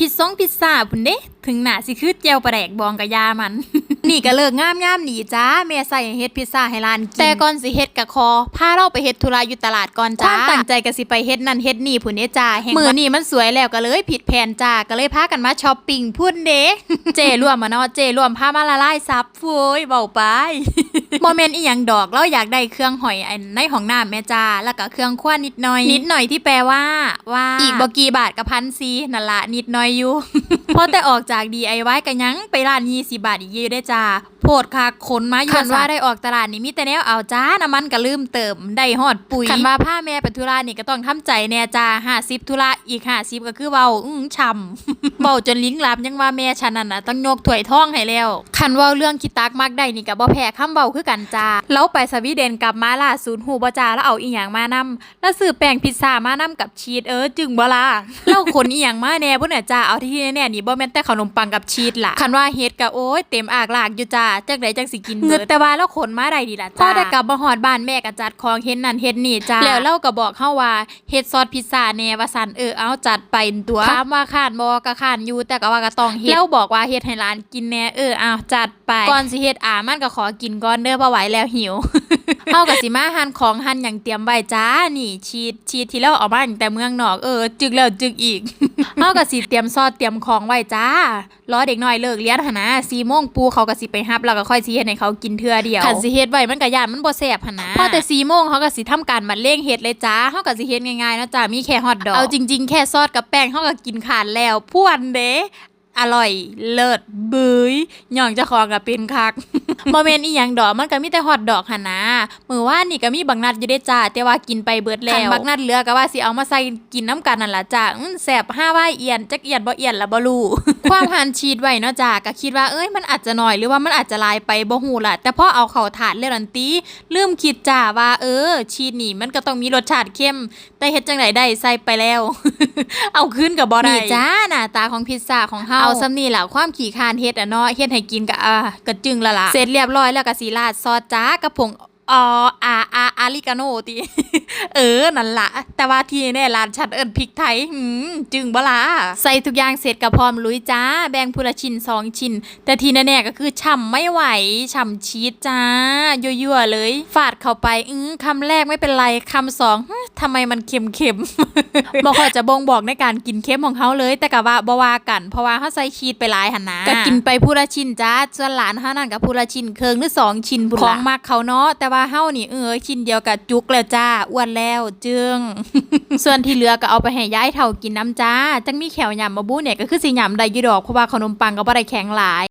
พิซซ่งพิซซ่าพุ่นเด้ถึงหน้าสิคือแจวปลาแดกบองกะยามัน นี่ก็เลิกงามยามหนีจ้าแม่ใส่ให้เฮ็ดพิซซ่าให้ร้านกินแต่ก่อนสิเฮ็ดกะคอพาเราไปเฮ็ดธุระอยู่ตลาดก่อนจ้าความตั้งใจก็สิไปเฮ็ดนั่นเฮ็ดนี่พุ่นเด้จ้ามื้อนี้มันสวยแล้วก็เลยผิดแผนจ้าก็เลยพากันมาช้อปปิ้งพุ่นเด้เจรวมมาเนาะเจรวมพามาละลายซับโว้ยเบาไป บ่แม่นอีหยังดอกเราอยากได้เครื่องหอยอันในห้องน้ำแม่จ้าแล้วก็เครื่องครัวนิดหน่อย นิดหน่อยที่แปลว่า ว่าอีกบ่กี่บาทกับพันซีนั่นละนิดหน่อยอยู่ พอแต่ออกจาก DIY กันยังไปร้าน20บาทอีกอยู่ได้จ้าโพดคาขนมาอยู่คันว่าได้ออกตลาดนี่มีแต่แนวเอาจ้าน้ำมันก็ลืมเติมได้ฮอดปุ๋ยคันว่าผ้าแม่ไปธุระนี่ก็ต้องทำใจแน่จ้า50ธุระอีก50ก็คือเว้าอื้อช่ำเว้าจนลิ้นลับยังว่าแม่ฉันนั่นน่ะต้องยกถ้วยทองให้แล้วคันเว้าเรื่องคิดตักมักได้นี่ก็บ่แพ้คำเว้าคือกันจ้าแล้วไปสวีเดนกลับมาล่าศูนย์หูบ่จ้าแล้วเอาอีหยังมานำแล้วซื้อแป้งพิซซ่ามานำกับชีสเออจึงบ่ล่ะแล้วขนอีหยังมาแน่พุ่นน่ะจ้าเอาที่แน่ๆนี่บ่แม่นแต่ขนมปังกับชีสล่ะคันว่าเฮ็ดก็โอ้ยเต็มอากลากอยู่จ้าจักไดจังสิกินเงิดแต่ว่าแล้วขนมาได้ดีล่ะจ้าพอได้กลับมาฮอดบ้านแม่ก็จัดของเฮ็ดนั่นเฮ็ดนี่จ้าแล้วเราก็บอกเฮาว่าเฮ็ดซอสพิซซ่าแน่ว่าซั่นเออเอาจัดไปตัวถามว่าข้านบ่ก็ข้านอยู่แต่ก็ว่าก็ต้องเฮ็ดแล้วบอกว่าเฮ็ดให้ร้านกินแน่เออเอาจัดไปก่อนสิเฮ็ดอ่ามันก็ขอกินก่อนเด้อบ่ไหวแล้วหิวเฮากับสิมาหั่นของหั่นอย่างเตรียมไว้จ้านี่ชีสชีสที่เราเอามาตั้งแต่เมืองนอกเออ จึกแล้วจึกอีกเฮากับสิเตรียมซอสเตรียมของไว้จ้ารอเด็กน้อยเลิกเรียนหั่นนะ4โมงปูเขาก็สิไปรับแล้วก็ค่อยสิเฮ็ดให้เขากินเทื่อเดียวคันสิเฮ็ดไว้มันก็ย่านมันบ่แซ่บหั่นนะพอแต่4โมงเขาก็สิทำการบัดเร่งเฮ็ดเลยจ้าเฮาก็สิเฮ็ดง่ายๆเนาะจ้ามีแค่ฮอทดอกเอาจริง ๆ แค่ซอสกับแป้งเฮาก็กินขาดแล้วพวนเด้อร่อยเลิศเบยหย่องเจะของกับเป็นคัก บ่แม่นอีหยังดอกมันก็มีแต่ฮอตดอกหั่นนะมื้อวานนี่ก็มีบักนัดอยู่เด้จ้าแต่ว่ากินไปเบิดแล้วคันบักนัดเหลือก็ว่าสิเอามาใส่กินน้ำกันนั่นล่ะจ้าอื้อแซ่บห้าว่าเอียนจักเอียนบ่เอียนล่ะบ่รู้ความหั่นชีสไว้เนาะจ้าก็คิดว่าเอ้ยมันอาจจะน้อยหรือว่ามันอาจจะหลายไปบ่ฮู้ล่ะแต่พอเอาเข้าถาดแล้วนั่นติลืมคิดจ้าว่าเออ ชีสนี่มันก็ต้องมีรสชาติเข้ม แต่เฮ็ดจังไดได้ใส่ไปแล้ว เอาขึ้นกับบ่ได้นี่จ้าหน้าตาของพิซซ่าของเฮาเอาซำนี่ล่ะความขี้คร้านเฮ็ดอะเนาะเฮ็ดให้กินก็อะก็จึงและล่ะเสร็จเรียบร้อยแล้วก็สีราดซอสจ้ากระผงอออาอาอาริกาโนตี เออ นั่นละ แต่ว่าที่แน่ร้านฉันเอิ้นพริกไทยหืมจึงบ่ล่ะใส่ทุกอย่างเสร็จก็พร้อมลุยจ้า แบ่งผู้ละชิ้นสองชิ้น แต่ที่แน่ๆก็คือฉ่ำไม่ไหวฉ่ำชีสจ้า ยั่วๆเลย ฟาดเข้าไปอือคำแรกไม่เป็นไรคำสองฮึทำไมมันเค็มๆบ่ค่อยจะบ่งบอกในการกินเค็มของเขาเลย แต่ก็ว่าบ่ว่ากัน เพราะว่าเขาใส่ชีสไปหลายหันนะก็กินไปผู้ละชิ้นจ้าส่วนหลานเฮานั่นก็ผู้ละชิ้นเคิงหรือสองชิ้นพุ่นของมากเขาเนาะแต่ว่าเฮานี่เออชิ้นเดียวกับจุกแล้วจ้าอ้วนแล้วจึง ส่วนที่เหลือก็เอาไปให้ยายเฒ่ากินน้ำจ้า จังมีแขวยำมาบูเนี่ยก็คือสิยำได้อยู่ดอกเพราะว่าขนมปังก็บ่ได้แข็งหลาย